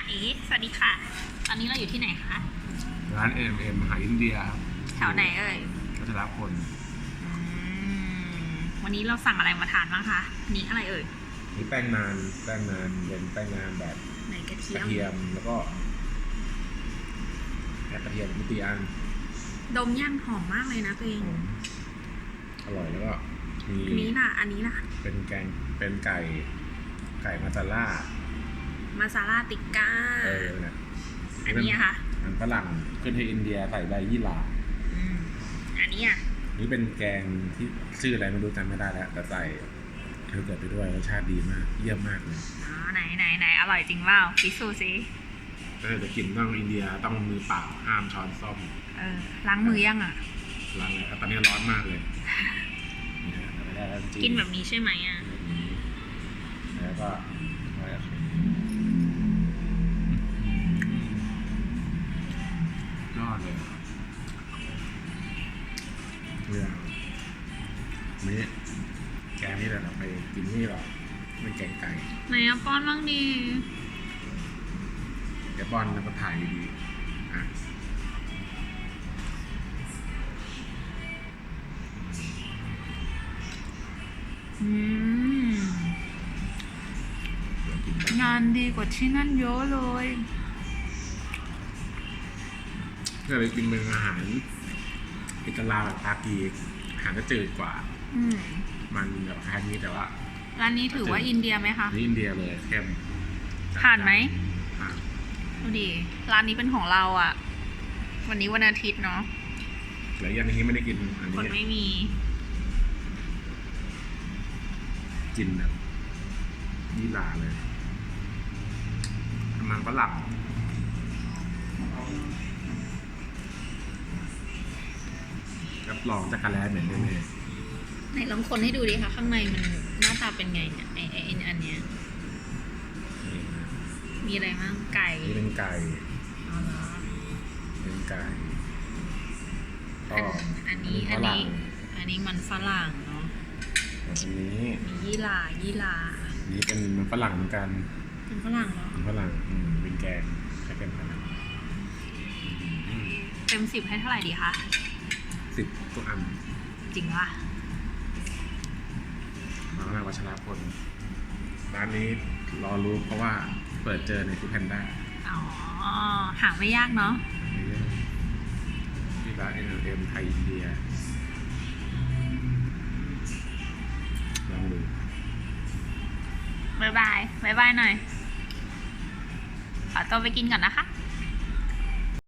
จ่าเอ๋สวัสดีค่ะ ตอนนี้เราอยู่ที่ไหนคะ ร้าน MM อาหารอินเดียครับแถวไหนเอ่ยรัชรพลอืมวันนี้เราสั่งอะไรมาทานบ้างคะอันนี้อะไรเอ่ยนี่แป้งนานแป้งนานเป็นแป้งนานแบบไหนกระเทีกยระมเทียมแล้วก็แอบกระเทียมมิติอันดมย่างหอมมากเลยนะตัวเองหอมอร่อยแล้วก็มีอันนี้ล่ะ อันนี้ล่ะเป็นแกงเป็นไก่ ไก่มาซาล่า มาซาลาติก้า เออเนี่ยอันนี้อะค่ะมันฝรั่งขึ้นที่อินเดียใส่ใบยี่หร่าอืมอันนี้อะนี่เป็นแกงที่ชื่ออะไรไม่รู้จำไม่ได้แล้วแต่ใส่เธอเกิดไปด้วยรสชาติดีมาก เยี่ยมมากเลยอ๋อไหนไหนไหนอร่อยจริงเปล่าพิสูจน์สิถ้าจะกินต้องอินเดียต้องมือเปล่าห้ามช้อนส้อมเออล้างมือยังอะร้านเลยตอนนี้ร้อนมากเลยเนี่ยไม่ได้แล้วจริงกินแบบนี้ใช่ไหมอะแบบนี้แล้วก็ เนี่ยนี่แกงนี่แหละเราไปกินนี่หรอเป็นแกงไก่ไหนอะป้อนบ้างดีเดี๋ยวบอลแล้วก็ถ่ายดีๆอะอืมเดี๋ยวกินกันงานดีกว่าที่นั่นเยอะเลยเพื่อไปกินเป็นอาหาร อิตาลาแบบปากีอาหารก็จืดกว่า อืมมันแบบคล้ายนี้แต่ว่าร้านนี้ถือว่าอินเดียไหมคะนี่อินเดียเลยเข้มผ่านไหม ผ่านดูดิร้านนี้เป็นของเราอะ่ะ วันนี้วันอาทิตย์เนาะแล้วยันนี้ไม่ได้กินอันคนนี้ไม่มี กินแบบยี่หร่าเลยมันฝรั่ง รับรองจะกระแลเหม็นแน่ไหนลองคนให้ดูดิคะข้างในมันหน้าตาเป็นไงเนี่ยไอไอไอ้อันเนี้ยๆนี่นะมีอะไรบ้างไก่นี่เป็นไก่อ๋อเหรอเป็นไก่ก็อันอันนี้ฝอันรั่นี้งอันนี้มันฝรั่งเนาะอันนี้มียี่หร่ายี่หร่านี่เป็นมันฝรั่งเหมือนกันเป็นฝรั่งเหรอมันฝรั่งอืมเป็นแกงใช้เป็นฝรั่งเต็มสิบให้เท่าไหร่ดีคะ สิบตัวอันจริงปะน้องนายวัชรพลร้านนี้รอรู้เพราะว่าเปิดเจอในฟูแพนด้าอ๋อ หาไม่ยากเนาะที่ร้านเอ็มไทยอินเดียลองดูบายบายบายบายหน่อย ขอตัวไปกินก่อนนะคะ